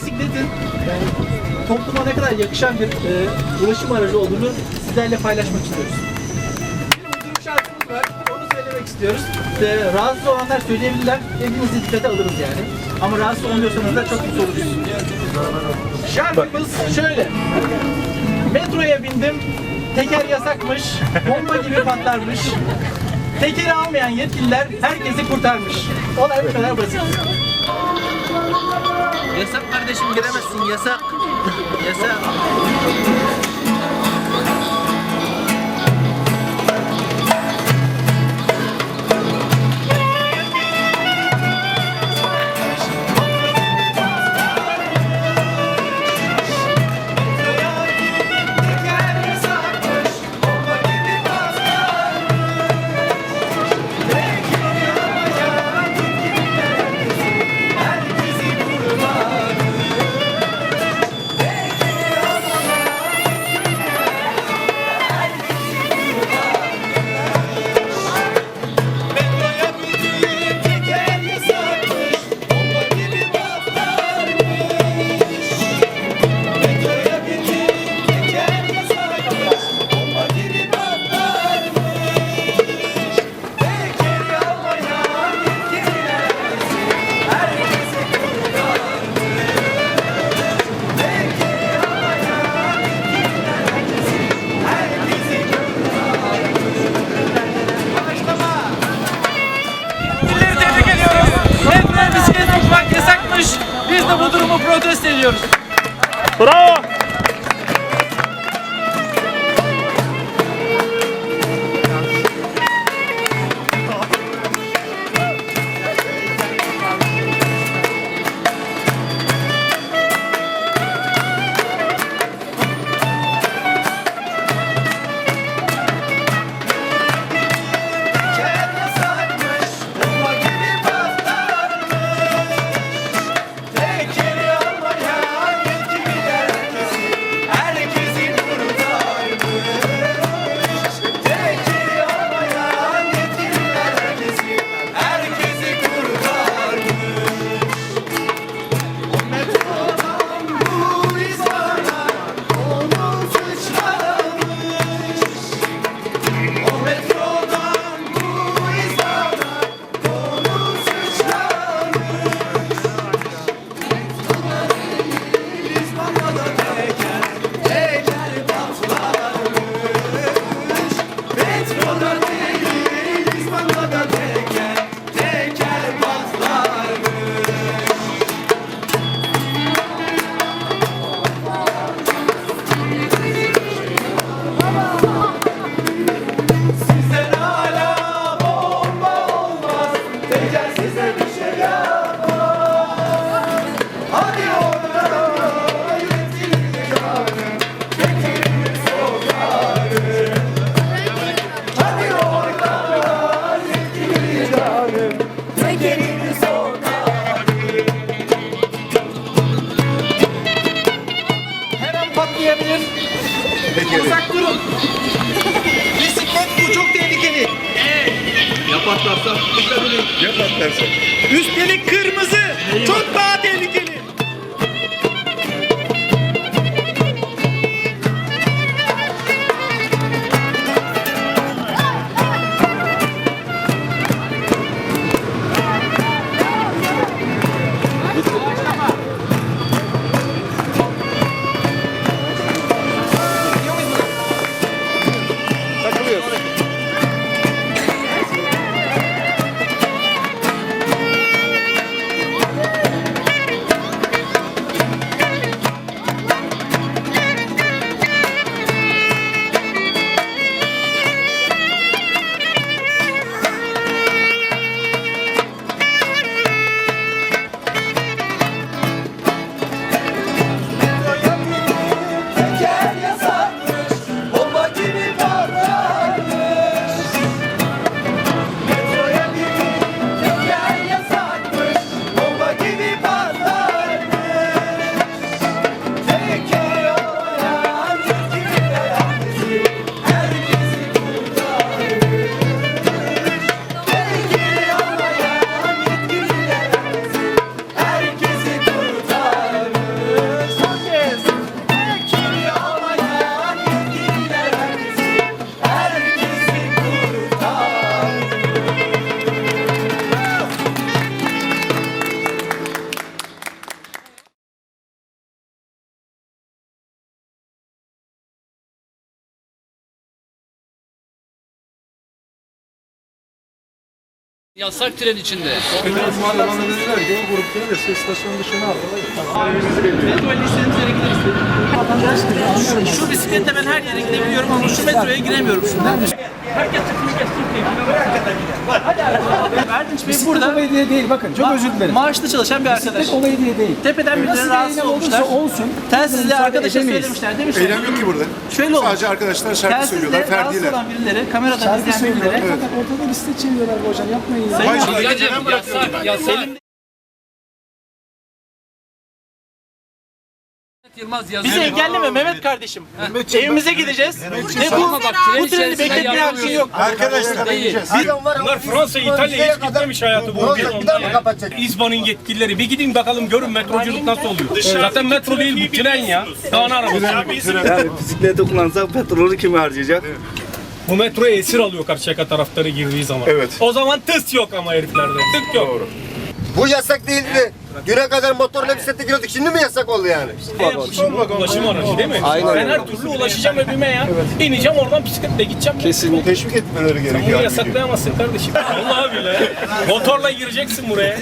bisikletin yani topluma ne kadar yakışan bir e, ulaşım aracı olduğunu sizlerle paylaşmak istiyoruz. Bir uydurum şarkımız var. Onu söylemek istiyoruz. E, rahatsız olanlar söyleyebilirler. Hepinizi dikkate alırız yani. Ama rahatsız olmuyorsanız da çok mutlu oluruz. Şarkımız şöyle. Metroya bindim. Teker yasakmış. Bomba gibi patlarmış. Tekeri almayan yetkililer herkesi kurtarmış. Olay bu kadar basit. Yasak kardeşim giremezsin yasak. Yasak. Biz de bu durumu protesto ediyoruz. Bravo. Patlayabilir. Uzak durun. Bisiklet bu çok tehlikeli. Ya patlarsa? Ya patlarsa? Üstelik kırmızı. Çok daha tehlikeli. Yasak tren içinde. Metro ile istediğimiz yere gideriz. Şu bisikletle ben her yere gidebiliyorum ama şu metroya giremiyorum şundan. Herkes tıkını geçsin Erdinç Bey burada Olay diye değil bakın çok özür dilerim. maaşlı çalışan bir arkadaş. Tek olayı diye değil. Tepeden birileri Nasıl bir rahatsız eylem olmuşlar. olursa olsun. Telsizle müsaade arkadaşa edemeyiz. söylemişler demişler. Eylem yok ki burada. Şöyle olmuş. Sadece arkadaşlar şarkı söylüyorlar, Telsizle rahatsız ferdiler. olan birileri, kameradan Şarkı izleyen söylüyorlar. birileri Fakat ortada liste çeviriyorlar bu hocam yapmayın. ya. Hayır, hayır, Hocacım neden Yılmaz yazıyor. Bizi engelleme Mehmet kardeşim. Evimize gideceğiz. Ne bu? Bu treni bekletmeye hakkın yok. Arkadaşlar. Bunlar Fransa, İtalya hiç gitmemiş hayatı bu. İzban'ın yetkilileri. Bir gidin bakalım görün metroculuk nasıl oluyor. Zaten metro değil bu tren ya. Daha ne arabası? Yani bisiklete kullansak petrolü kim harcayacak? Bu metroya esir alıyor Karşıyaka taraftarı girdiği zaman. Evet. O zaman tıs yok ama heriflerde. Tık yok. Bu yasak değildi. Düne kadar motorla bisiklete giriyorduk. Şimdi mi yasak oldu yani? Ulaşım aracı değil mi? Aynen. Ben her türlü ulaşacağım evime ya. İneceğim oradan bisikletle gideceğim. Kesinlikle. teşvik etmeleri Bunu gerekiyor. yasaklayamazsın kardeşim. Vallahi bile. Motorla gireceksin buraya.